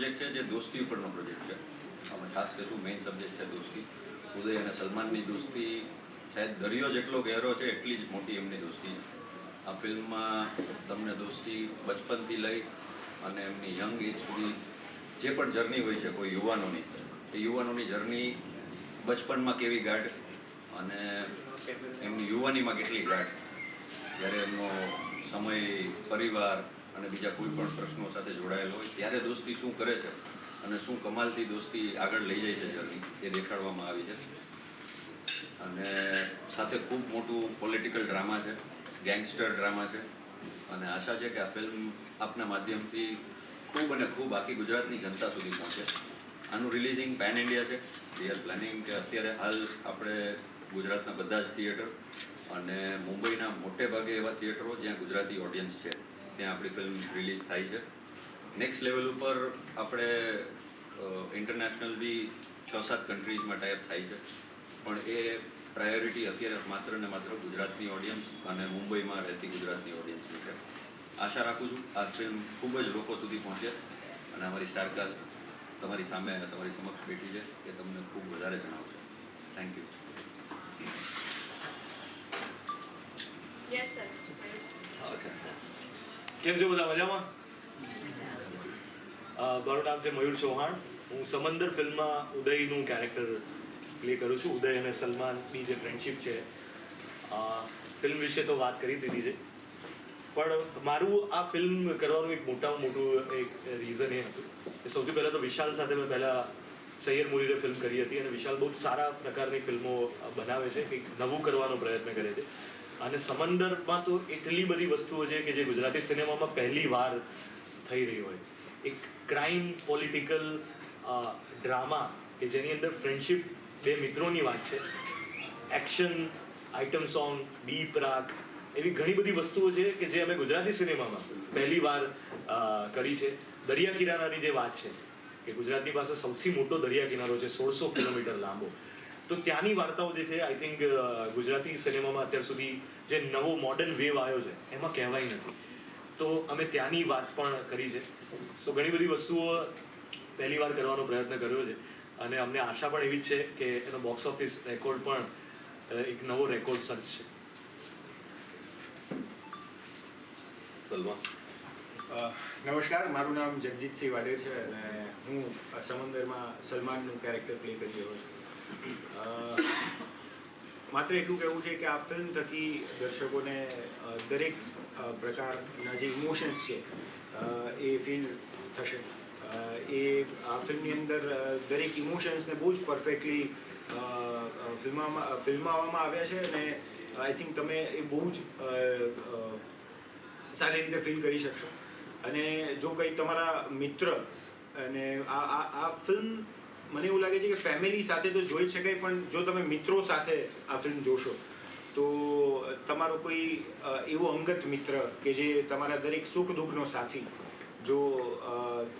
Project છે, જે દોસ્તી ઉપરનો પ્રોજેક્ટ છે. આપણે ખાસ કરીશું મેઇન સબ્જેક્ટ છે દોસ્તી. ઉદય અને સલમાનની દોસ્તી શાયદ દરિયો જેટલો ગહેરો છે, એટલી જ મોટી એમની દોસ્તી આ ફિલ્મમાં તમને દોસ્તી બચપનથી લઈ અને એમની યંગ એજ સુધી જે પણ જર્ની હોય છે, કોઈ યુવાનોની, એ યુવાનોની જર્ની બચપનમાં કેવી ગાઢ અને એમની યુવાનીમાં કેટલી ગાઢ? જ્યારે એમનો સમય, પરિવાર અને બીજા કોઈ પણ પ્રશ્નો સાથે જોડાયેલો હોય, ત્યારે દોસ્તી શું કરે છે અને શું કમાલથી દોસ્તી આગળ લઈ જાય છે જર્ની એ દેખાડવામાં આવી છે. અને સાથે ખૂબ મોટું પોલિટિકલ ડ્રામા છે ગેંગસ્ટર ડ્રામા છે. અને આશા છે કે આ ફિલ્મ આપના માધ્યમથી ખૂબ અને ખૂબ આખી ગુજરાતની જનતા સુધી પહોંચે. આનું રિલીઝિંગ પેન ઇન્ડિયા છે. આર પ્લાનિંગ કે અત્યારે હાલ આપણે ગુજરાતના બધા જ થિયેટર અને મુંબઈના મોટે ભાગે એવા થિયેટરો જ્યાં ગુજરાતી ઓડિયન્સ છે. ત્યાં આપણી ફિલ્મ રિલીઝ થાય છે. નેક્સ્ટ લેવલ ઉપર આપણે ઇન્ટરનેશનલ બી છ સાત કન્ટ્રીઝમાં ટાઈપ થાય છે. પણ એ પ્રાયોરિટી અત્યારે માત્ર ને માત્ર ગુજરાતની ઓડિયન્સ અને મુંબઈમાં રહેતી ગુજરાતની ઓડિયન્સની છે. આશા રાખું છું આ ફિલ્મ ખૂબ જ લોકો સુધી પહોંચે અને અમારી સ્ટારકાસ્ટ તમારી સામે અને તમારી સમક્ષ બેઠી છે એ તમને ખૂબ વધારે જણાવશે. થેન્ક યુ યસ સર અચ્છા કેમ છો બધા મજામાં? મારું નામ છે મયુર ચૌહાણ. હું સમંદર ફિલ્મમાં ઉદયનું કેરેક્ટર પ્લે કરું છું. ઉદય અને સલમાનની જે ફ્રેન્ડશિપ છે. ફિલ્મ વિશે તો વાત કરી દીધી છે. પણ મારું આ ફિલ્મ કરવાનું એક મોટામાં મોટું એક રીઝન એ હતું. સૌથી પહેલાં તો વિશાલ સાથે મેં પહેલાં સૈયર મુરીરે ફિલ્મ કરી હતી અને વિશાલ બહુ સારા પ્રકારની ફિલ્મો બનાવે છે. કંઈક નવું કરવાનો પ્રયત્ન કરે છે. અને સમંદરમાં તો એટલી બધી વસ્તુઓ છે કે જે ગુજરાતી સિનેમામાં પહેલી વાર થઈ રહી હોય. એક ક્રાઇમ પોલિટિકલ ડ્રામા કે જેની અંદર ફ્રેન્ડશિપ બે મિત્રોની વાત છે. એક્શન આઇટમ સોંગ ડીપ રાગ એવી ઘણી બધી વસ્તુઓ છે કે જે અમે ગુજરાતી સિનેમામાં પહેલી વાર કરી છે. દરિયા કિનારાની જે વાત છે કે ગુજરાતની પાસે સૌથી મોટો દરિયા કિનારો છે સોળસો કિલોમીટર લાંબો. તો ત્યાંની વાર્તાઓ જે છે આઈ થિંક ગુજરાતી સિનેમામાં અત્યાર સુધી જે નવો મોડર્ન વેવ આવ્યો છે, એમાં કહેવાય નથી. તો અમે ત્યાંની વાત પણ કરી છે. સો ઘણી બધી વસ્તુઓ પહેલી વાર કરવાનો પ્રયત્ન કર્યો છે. અને અમને આશા પણ એવી જ છે કે એનો બોક્સ ઓફિસ રેકોર્ડ પણ એક નવો રેકોર્ડ સર્ચ છે. સલમાન. નમસ્કાર. મારું નામ જગજીતસિંહ વાડે છે અને હું સમંદરમાં સલમાનનું કેરેક્ટર પ્લે કરી રહ્યો છું. માત્ર એટલું કહેવું છે કે આ ફિલ્મ થકી દર્શકોને દરેક પ્રકારના જે ઇમોશન્સ છે એ ફીલ થશે. એ, આ ફિલ્મની અંદર દરેક ઇમોશન્સને બહુ જ પરફેક્ટલી ફિલ્મમાં ફિલ્માવવામાં આવ્યા છે અને આઈ થિંક તમે એ બહુ જ સારી રીતે ફીલ કરી શકશો. અને જો કંઈ તમારા મિત્ર અને આ આ ફિલ્મ મને એવું લાગે છે કે ફેમિલી સાથે તો જોઈ શકાય, પણ જો તમે મિત્રો સાથે આ ફિલ્મ જોશો, તો તમારો કોઈ એવો અંગત મિત્ર કે જે તમારા દરેક સુખ દુઃખનો સાથી, જો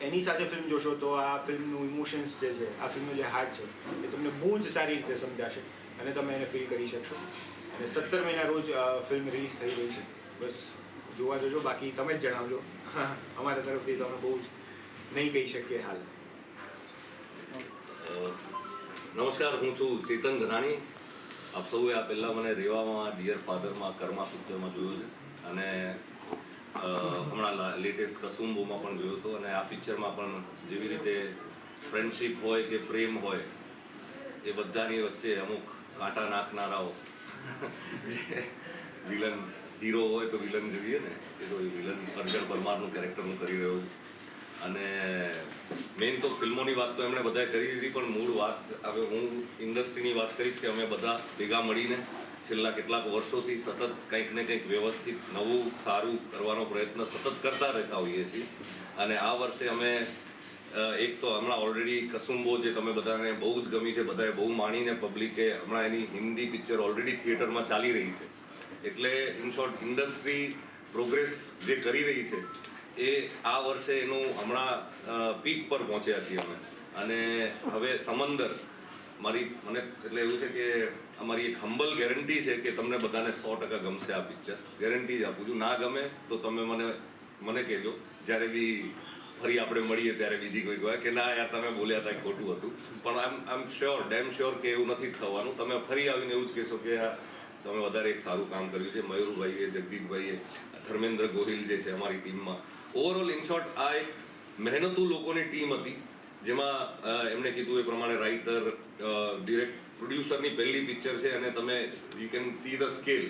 એની સાથે ફિલ્મ જોશો તો આ ફિલ્મનું ઇમોશન્સ જે છે, આ ફિલ્મનું જે હાર્ટ છે, એ તમને બહુ જ સારી રીતે સમજાશે અને તમે એને ફીલ કરી શકશો. અને સત્તર મહિના રોજ ફિલ્મ રિલીઝ થઈ રહી છે. બસ, જોવા જજો. બાકી તમે જ જણાવજો. અમારા તરફથી તો અમે બહુ જ નહીં કહી શકીએ હાલ. નમસ્કાર, હું છું ચેતન ધનાણી આપ સૌએ આ પહેલાં મને રેવામાં, ડિયર ફાધરમાં કર્મા સૂત્રમાં જોયું છે. અને હમણાં લેટેસ્ટ કસુંબોમાં પણ જોયો હતો. અને આ પિક્ચરમાં પણ જેવી રીતે ફ્રેન્ડશિપ હોય કે પ્રેમ હોય, એ બધાની વચ્ચે અમુક કાંટા નાખનારાઓ વિલન, હીરો હોય તો વિલન જોઈએ ને. એ તો વિલન અર્જણ પરમારનું કેરેક્ટરનું કરી રહ્યો છું. અને મેઇન તો ફિલ્મોની વાત તો એમણે બધાએ કરી દીધી, પણ મૂળ વાત, હવે હું ઇન્ડસ્ટ્રીની વાત કરીશ કે અમે બધા ભેગા મળીને છેલ્લા કેટલાક વર્ષોથી સતત કંઈક ને કંઈક વ્યવસ્થિત નવું, સારું કરવાનો પ્રયત્ન સતત કરતા રહેતા હોઈએ છીએ. અને આ વર્ષે અમે એક તો હમણાં ઓલરેડી કસુંબો જે તમે બધાને બહુ જ ગમી છે, બધાએ બહુ માણીને પબ્લિકે હમણાં એની હિન્દી પિક્ચર ઓલરેડી થિયેટરમાં ચાલી રહી છે. એટલે ઇન શોર્ટ ઇન્ડસ્ટ્રી પ્રોગ્રેસ જે કરી રહી છે એ આ વર્ષે એનું હમણાં પીક પર પહોંચ્યા છીએ અમે. અને હવે સમંદર, મારી, મને એટલે એવું છે કે અમારી એક હંબલ ગેરંટી છે કે તમને બધાને સો ટકા ગમશે આ પિક્ચર ગેરંટી જ આપું છું. ના ગમે તો તમે મને મને કહેજો. જ્યારે બી ફરી આપણે મળીએ ત્યારે બીજી કોઈ કહે કે ના યાર, તમે બોલ્યા હતા ખોટું હતું. પણ આમ આમ શ્યોર ડેમ શ્યોર કે એવું નથી થવાનું. તમે ફરી આવીને એવું જ કહેશો કે આ તમે વધારે એક સારું કામ કર્યું છે. મયુરભાઈએ, જગદીશભાઈએ, ધર્મેન્દ્ર ગોહિલ જે છે અમારી ટીમમાં ઓવરઓલ ઇન શોર્ટ આ એક મહેનતુ લોકોની ટીમ હતી, જેમાં એમણે કીધું એ પ્રમાણે રાઇટર ડિરેક્ટ પ્રોડ્યુસરની પહેલી પિક્ચર છે અને તમે you can see the scale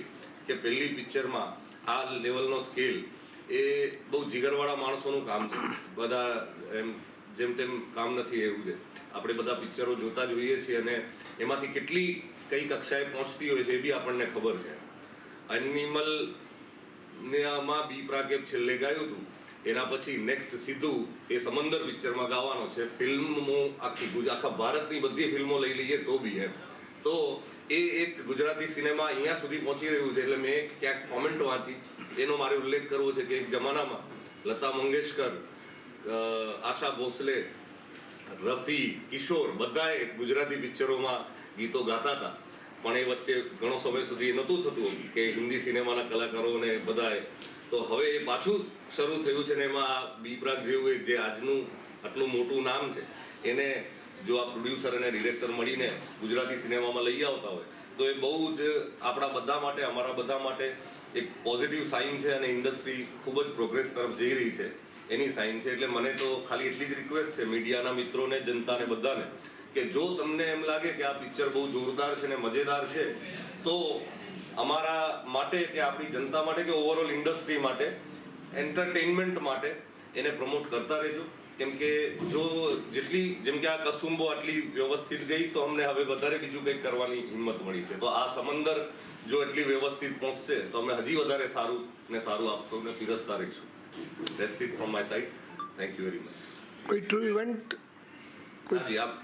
કે પહેલી પિક્ચરમાં આ લેવલનો સ્કેલ એ બહુ જીગરવાળા માણસોનું કામ છે. બધા એમ, જેમ તેમ કામ નથી એવું છે આપણે બધા પિક્ચરો જોતા જોઈએ છીએ અને એમાંથી કેટલી કઈ કક્ષાએ પહોંચતી હોય છે એ બી આપણને ખબર છે. એનિમલ ને આમાં બી પ્રાગેપ છેલ્લે ગાયું હતું. એના પછી નેક્સ્ટ સીધું એ સમંદર પિક્ચરમાં ગાવાનો છે. ફિલ્મો આખી આખા ભારતની બધી ફિલ્મો લઈ લઈએ તો બી એમ. તો એ એક ગુજરાતી સિનેમા અહીંયા સુધી પહોંચી રહ્યું છે એટલે મેં ક્યાંક કોમેન્ટ વાંચી. એનો મારે ઉલ્લેખ કરવો છે કે એક જમાનામાં લતા મંગેશકર આશા ભોસલે, રફી, કિશોર બધાએ ગુજરાતી પિક્ચરોમાં ગીતો ગાતા હતા. પણ એ વચ્ચે ઘણો સમય સુધી નહોતું થતું કે હિન્દી સિનેમાના કલાકારોને બધાએ તો હવે એ પાછું શરૂ થયું છે ને એમાં આ બી પ્રાક જેવું એક જે આજનું આટલું મોટું નામ છે, એને જો આ પ્રોડ્યુસર અને ડિરેક્ટર મળીને ગુજરાતી સિનેમામાં લઈ આવતા હોય, તો એ બહુ જ આપણા બધા માટે, અમારા બધા માટે એક પોઝિટિવ સાઇન છે અને ઇન્ડસ્ટ્રી ખૂબ જ પ્રોગ્રેસ તરફ જઈ રહી છે, એની સાઇન છે. એટલે મને તો ખાલી એટલી જ રિક્વેસ્ટ છે મીડિયાના મિત્રોને, જનતાને, બધાને, કે જો તમને એમ લાગે કે આ પિક્ચર બહુ જોરદાર છે ને મજેદાર છે, તો અમારા માટે કે આપણી જનતા માટે કે ઓવરઓલ ઇન્ડસ્ટ્રી માટે એન્ટરટેનમેન્ટ માટે એને પ્રમોટ કરતા રહેજો. કેમ કે જો જેટલી જેમ કે આ કસુંબો આટલી વ્યવસ્થિત ગઈ તો અમને હવે વધારે બીજું કંઈક કરવાની હિંમત મળી છે. તો આ સમંદર જો એટલી વ્યવસ્થિત પહોંચશે તો અમે હજી વધારે સારું ને સારું આપતો ને પીરસતા રહીશું. That's it from my side thank you very much કોઈ ટ્રુ ઇવેન્ટ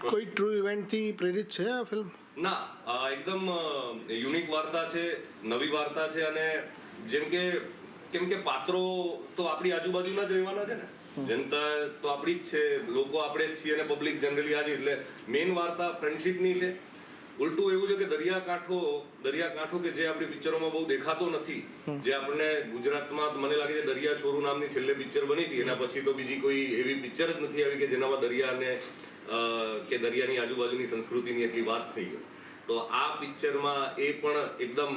કોઈ ટ્રુ ઇવેન્ટથી પ્રેરિત છે આ ફિલ્મ ના એકદમ યુનિક વાર્તા છે નવી વાર્તા છે અને જેમ કે કેમ કે પાત્રો તો આપણી આજુબાજુના જ રહેવાના છે ને. જનતા તો આપણી જ છે લોકો આપણે જ છીએ અને પબ્લિક જનરલી આજે એટલે મેઇન વાર્તા ફ્રેન્ડશીપની છે. ઉલટું એવું છે કે દરિયાકાંઠો દરિયાકાંઠો કે જે આપણી પિક્ચરોમાં બહુ દેખાતો નથી જે આપણને ગુજરાતમાં મને લાગે છે દરિયા છોરું નામની છેલ્લે પિક્ચર બની હતી એના પછી તો બીજી કોઈ એવી પિક્ચર જ નથી આવી કે જેનામાં દરિયાને કે દરિયાની આજુબાજુની સંસ્કૃતિની એટલી વાત થઈ હોય તો આ પિક્ચરમાં એ પણ એકદમ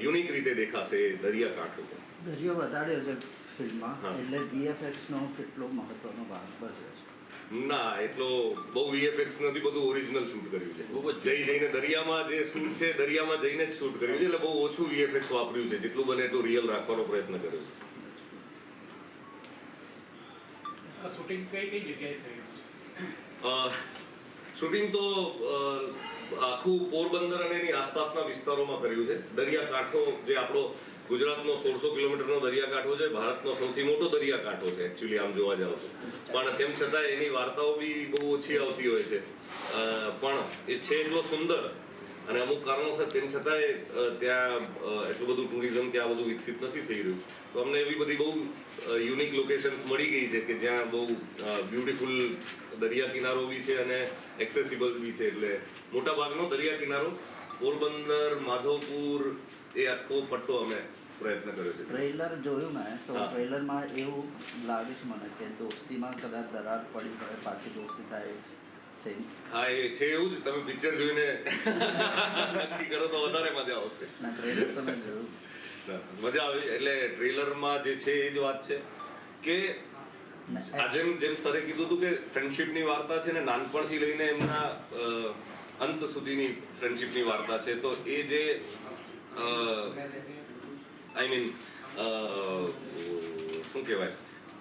યુનિક રીતે દેખાશે દરિયા દરિયાકાંઠો દરિયો વધારે છે ફિલ્મમાં એટલે વીએફએક્સ નો કેટલો મહત્વનો ભાગ ભજવે છે? ના એટલો બહુ વીએફએક્સ નથી બધું ઓરિજિનલ શૂટ કર્યું છે. બહુ જ જઈ જઈને દરિયામાં જે શૂટ છે દરિયામાં જઈને જ શૂટ કર્યું છે એટલે બહુ ઓછું વીએફએક્સ વાપર્યું છે જેટલું બને એટલું રિયલ રાખવાનો પ્રયત્ન કર્યો છે. શૂટિંગ કઈ કઈ જગ્યાએ થયું? શૂટિંગ તો આખું પોરબંદર અને એની આસપાસના વિસ્તારોમાં કર્યું છે. દરિયાકાંઠો જે આપણો ગુજરાતનો સોળસો કિલોમીટરનો દરિયાકાંઠો છે, ભારતનો સૌથી મોટો દરિયાકાંઠો છે એકચ્યુઅલી આમ જોવા જાવ તો. પણ તેમ છતાં એની વાર્તાઓ બી બહુ ઓછી આવતી હોય છે. પણ એ છે એટલો સુંદર અને અમુક કારણોસર તેમ છતાંય ત્યાં એટલું બધું ટુરિઝમ ત્યાં બધું વિકસિત નથી થઈ રહ્યું. તો અમને એવી બધી બહુ યુનિક લોકેશન્સ મળી ગઈ છે કે જ્યાં બહુ બ્યુટીફુલ દરિયા કિનારો બી છે અને એક્સેસિબલ બી છે. એટલે મોટા ભાગનો દરિયા કિનારો પોરબંદર માધવપુર એ આખો પટ્ટો અમે પ્રયત્ન કર્યો છે. ટ્રેલર જોયું મેં તો ટ્રેલરમાં એવું લાગે છે મને કે દોસ્તીમાં કદાચ દરાર પડી પાછી દોસ્તી થાય સેમ હા એ છે એવું જ. તમે પિક્ચર જોઈને નક્કી કરો તો વધારે મજા આવશે. ના ટ્રેલર તો મેં જોયું મજા આવી. એટલે ટ્રેલરમાં જે છે એ જ વાત છે કે જેમ જેમ સરે કીધું હતું કે ફ્રેન્ડશિપની વાર્તા છે ને નાનપણથી લઈને એમના અંત સુધીની ફ્રેન્ડશિપની વાર્તા છે તો એ જે આઈ મીન શું કહેવાય?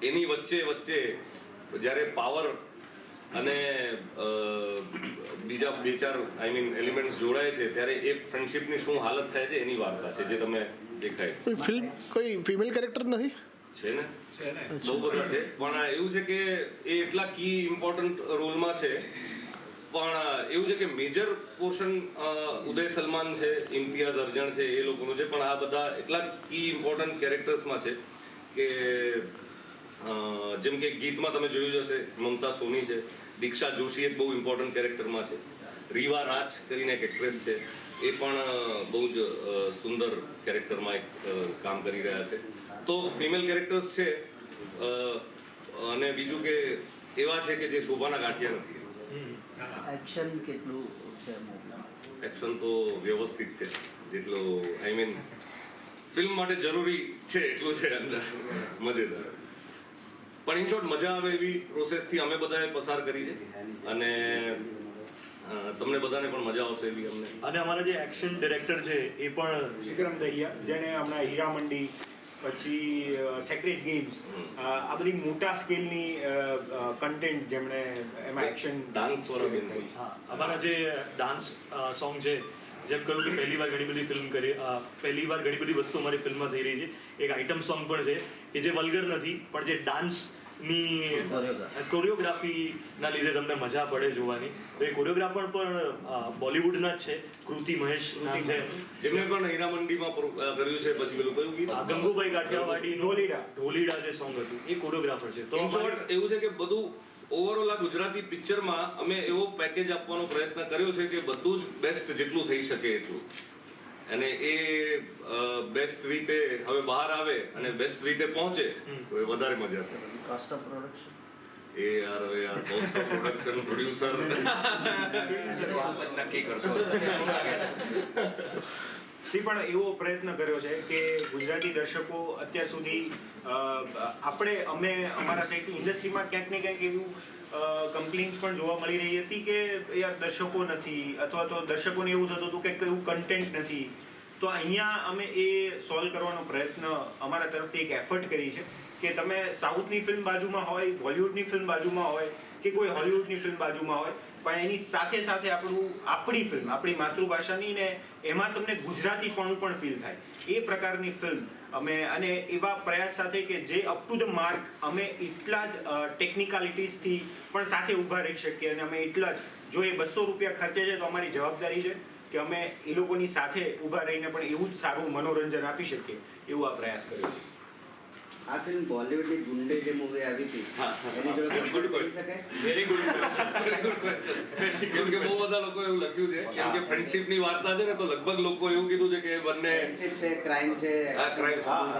એની વચ્ચે વચ્ચે જ્યારે પાવર અને બીજા બે ચાર આઈ મીન એલિમેન્ટ્સ જોડાય છે ત્યારે એ ફ્રેન્ડશિપની શું હાલત થાય છે એની વાર્તા છે જે તમે દેખાય. ફિલ્મ કોઈ ફિમેલ કેરેક્ટર નથી? છે ને? બહુ બધા છે પણ એવું છે કે એ એટલા કી ઇમ્પોર્ટન્ટ રોલમાં છે પણ એવું છે કે મેજર પોર્શન ઉદય સલમાન છે ઇમ્તિયાઝ અર્જણ છે એ લોકોનું છે પણ આ બધા એટલા કી ઇમ્પોર્ટન્ટ કેરેક્ટર્સમાં છે કે જેમ કે ગીતમાં તમે જોયું જ હશે મમતા સોની છે દીક્ષા જોશી એક બહુ ઇમ્પોર્ટન્ટ કેરેક્ટરમાં છે. રીવા રાજ કરીને એક એક્ટ્રેસ છે. એ પણ બહુ જ સુંદર કેરેક્ટરમાં એક કામ કરી રહ્યા છે. તો ફિમેલ કેરેક્ટર્સ છે અને બીજું કે એવા છે કે જે શોભાના ગાંઠિયા નથી. એક્શન કેટલું છે એક્શન તો વ્યવસ્થિત છે જેટલો આઈ મીન ફિલ્મ માટે જરૂરી છે એટલું છે અંદર મજેદાર. પણ ઇન શોર્ટ મજા આવે એવી પ્રોસેસથી અમે બધાએ પસાર કરી છે. અને તમને બધાને પણ મજા આવશે એવી અમને. અને અમારા જે એક્શન ડિરેક્ટર છે એ પણ વિક્રમ દહિયા જેને હમણાં હીરા મંડી પછી સેક્રેટ ગેમ્સ આ બધી મોટા સ્કેલની કન્ટેન્ટ જેમણે એમાં એક્શન ડાન્સ વાળા અમારા જે ડાન્સ સોંગ છે જેમ કહ્યું કે પહેલી વાર ઘણી બધી ફિલ્મ કરી પહેલી વાર ઘણી બધી વસ્તુ અમારી ફિલ્મમાં થઈ રહી છે. એક આઇટમ સોંગ પણ છે કે જે વલ્ગર નથી પણ જે ડાન્સની Choreography. કોરિયોગ્રાફીના લીધે તમને મજા પડે જોવાની. તો એ કોરિયોગ્રાફર પણ બોલિવૂડના જ છે. કૃતિ મહેશ નામ છે. જેમણે પણ હીરા મંડીમાં કર્યું છે પછી પેલું કયું ગીત? ગંગુભાઈ કાઠિયાવાડી ઢોલીડા. ઢોલીડા જે સોંગ હતું એ કોરિયોગ્રાફર છે. તો એવું છે કે બધું ઓવરઓલ આ ગુજરાતી પિક્ચરમાં અમે એવો પેકેજ આપવાનો પ્રયત્ન કર્યો છે કે બધું જ બેસ્ટ જેટલું થઈ શકે એટલું. અને એ બેસ્ટ રીતે હવે બહાર આવે અને બેસ્ટ રીતે પહોંચે તો એ વધારે મજા આવે. કાસ્ટ ઓફ પ્રોડક્શન એ યાર હવે યાર કોસ્ટ ઓફ પ્રોડક્શન પ્રોડ્યુસર નક્કી કરશો સી પણ એવો પ્રયત્ન કર્યો છે કે ગુજરાતી દર્શકો અત્યાર સુધી અ, આપણે અમે અમારા સાઈડથી ઇન્ડસ્ટ્રીમાં ક્યાંક ને ક્યાંક એવું કમ્પ્લેન્ટ્સ પણ જોવા મળી રહી હતી કે, યાર, દર્શકો નથી, અથવા તો દર્શકોને એવું થતું હતું કે કયું કન્ટેન્ટ નથી. તો અહીંયા અમે એ સોલ્વ કરવાનો પ્રયત્ન અમારા તરફથી એક એફર્ટ કરી છે કે તમે સાઉથની ફિલ્મ બાજુમાં હોય, બોલિવૂડની ફિલ્મ બાજુમાં હોય કે કોઈ હોલિવૂડની ફિલ્મ બાજુમાં હોય, પણ એની સાથે સાથે આપણું આપણી ફિલ્મ આપણી માતૃભાષાની ને એમાં તમને ગુજરાતીપણું પણ ફીલ થાય. એ પ્રકારની ફિલ્મ અમે અને એવા પ્રયાસ સાથે કે જે અપ ટુ ધ માર્ક અમે એટલા જ ટેકનિકાલિટીસથી પણ સાથે ઊભા રહી શકીએ અને અમે એટલા જ. જો એ બસો રૂપિયા ખર્ચે છે તો અમારી જવાબદારી છે કે અમે એ લોકોની સાથે ઊભા રહીને પણ એવું જ સારું મનોરંજન આપી શકીએ. એવું આ પ્રયાસ કર્યો છે. આ ફિલ્મ બોલિવૂડની ગુંડે જે મૂવી આવી હતી એની જોડે કમ્પેર કરી શકાય? Very good very good question કેમ કે બહુ બધા લોકો એવું લખ્યું છે કેમ કે ફ્રેન્ડશિપની વાર્તા છે ને તો લગભગ લોકો એવું કીધું છે કે બંને ફ્રેન્ડશિપ છે ક્રાઇમ છે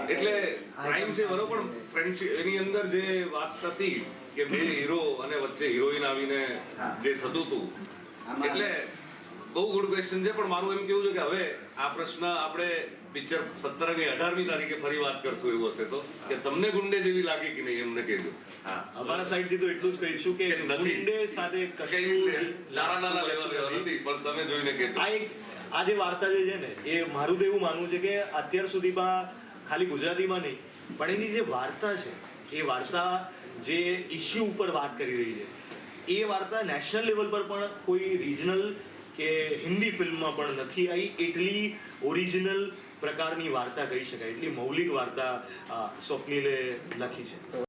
એટલે ક્રાઇમ છે બરોબર પણ ફ્રેન્ડશિપ એની અંદર જે વાત હતી કે બે હીરો અને વચ્ચે હિરોઈન આવીને. જે થતું હતું એટલે બહુ ગુડ ક્વેશ્ચન છે પણ મારું એમ કેવું છે કે હવે આ પ્રશ્ન આપણે પિક્ચર સત્તરમી અઢારમી તારીખે ફરી વાત કરશું એવું હશે તો? કે તમને ગુંડે જેવી લાગે કે નહીં એમને કહેજો. હા અમારા સાઈડથી તો એટલું જ કહીશું કે ગુંડે સાથે કશું નાના નાના લેવા દેવા નથી. પણ તમે જોઈને કહેજો. આ એક આ જે વાર્તા જે છે ને એ મારું તો એવું માનવું છે કે અત્યાર સુધીમાં ખાલી ગુજરાતીમાં નહીં પણ એની જે વાર્તા છે એ વાર્તા જે ઇશ્યુ ઉપર વાત કરી રહી છે એ વાર્તા નેશનલ લેવલ પર પણ કોઈ રિજનલ કે હિન્દી ફિલ્મમાં પણ નથી આવી એટલી ઓરિજિનલ પ્રકારની વાર્તા કહી શકાય, એટલી મૌલિક વાર્તા સ્વપ્નિલે લખી છે.